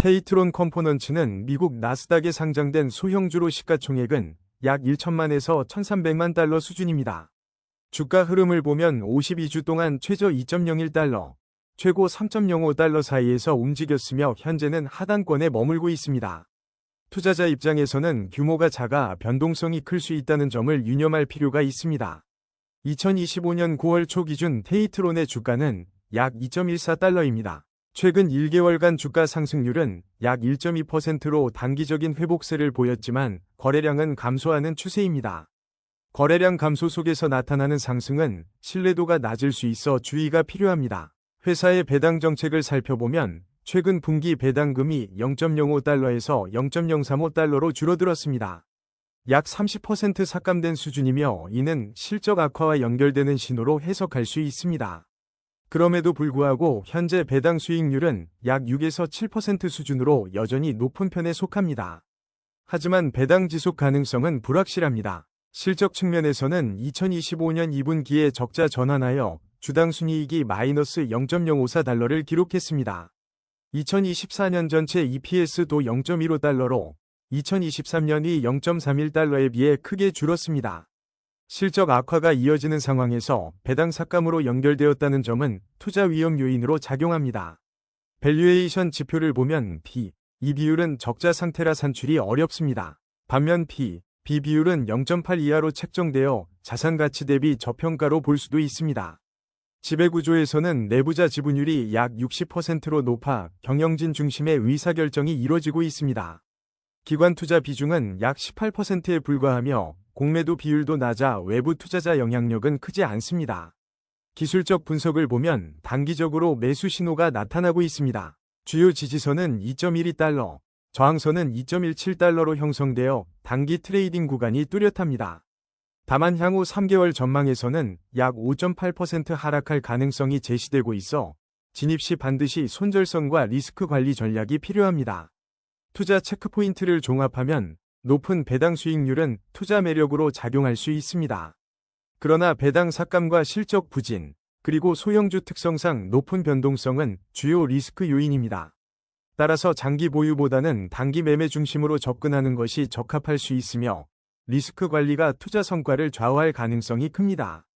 테이트론 컴포넌츠는 미국 나스닥에 상장된 소형주로 시가총액은 약 1천만에서 1,300만 달러 수준입니다. 주가 흐름을 보면 52주 동안 최저 2.01달러, 최고 3.05달러 사이에서 움직였으며 현재는 하단권에 머물고 있습니다. 투자자 입장에서는 규모가 작아 변동성이 클 수 있다는 점을 유념할 필요가 있습니다. 2025년 9월 초 기준 테이트론의 주가는 약 2.14달러입니다. 최근 1개월간 주가 상승률은 약 1.2%로 단기적인 회복세를 보였지만 거래량은 감소하는 추세입니다. 거래량 감소 속에서 나타나는 상승은 신뢰도가 낮을 수 있어 주의가 필요합니다. 회사의 배당 정책을 살펴보면 최근 분기 배당금이 0.05달러에서 0.035달러로 줄어들었습니다. 약 30% 삭감된 수준이며 이는 실적 악화와 연결되는 신호로 해석할 수 있습니다. 그럼에도 불구하고 현재 배당 수익률은 약 6에서 7% 수준으로 여전히 높은 편에 속합니다. 하지만 배당 지속 가능성은 불확실합니다. 실적 측면에서는 2025년 2분기에 적자 전환하여 주당 순이익이 마이너스 0.054달러를 기록했습니다. 2024년 전체 EPS도 0.15달러로 2023년이 0.31달러에 비해 크게 줄었습니다. 실적 악화가 이어지는 상황에서 배당 삭감으로 연결되었다는 점은 투자 위험 요인으로 작용합니다. 밸류에이션 지표를 보면 P, 이 비율은 적자 상태라 산출이 어렵습니다. 반면 P, B 비율은 0.8 이하로 책정되어 자산 가치 대비 저평가로 볼 수도 있습니다. 지배구조에서는 내부자 지분율이 약 60%로 높아 경영진 중심의 의사결정이 이뤄지고 있습니다. 기관 투자 비중은 약 18%에 불과하며 공매도 비율도 낮아 외부 투자자 영향력은 크지 않습니다. 기술적 분석을 보면 단기적으로 매수 신호가 나타나고 있습니다. 주요 지지선은 2.12달러, 저항선은 2.17달러로 형성되어 단기 트레이딩 구간이 뚜렷합니다. 다만 향후 3개월 전망에서는 약 5.8% 하락할 가능성이 제시되고 있어 진입 시 반드시 손절성과 리스크 관리 전략이 필요합니다. 투자 체크포인트를 종합하면 높은 배당 수익률은 투자 매력으로 작용할 수 있습니다. 그러나 배당 삭감과 실적 부진, 그리고 소형주 특성상 높은 변동성은 주요 리스크 요인입니다. 따라서 장기 보유보다는 단기 매매 중심으로 접근하는 것이 적합할 수 있으며 리스크 관리가 투자 성과를 좌우할 가능성이 큽니다.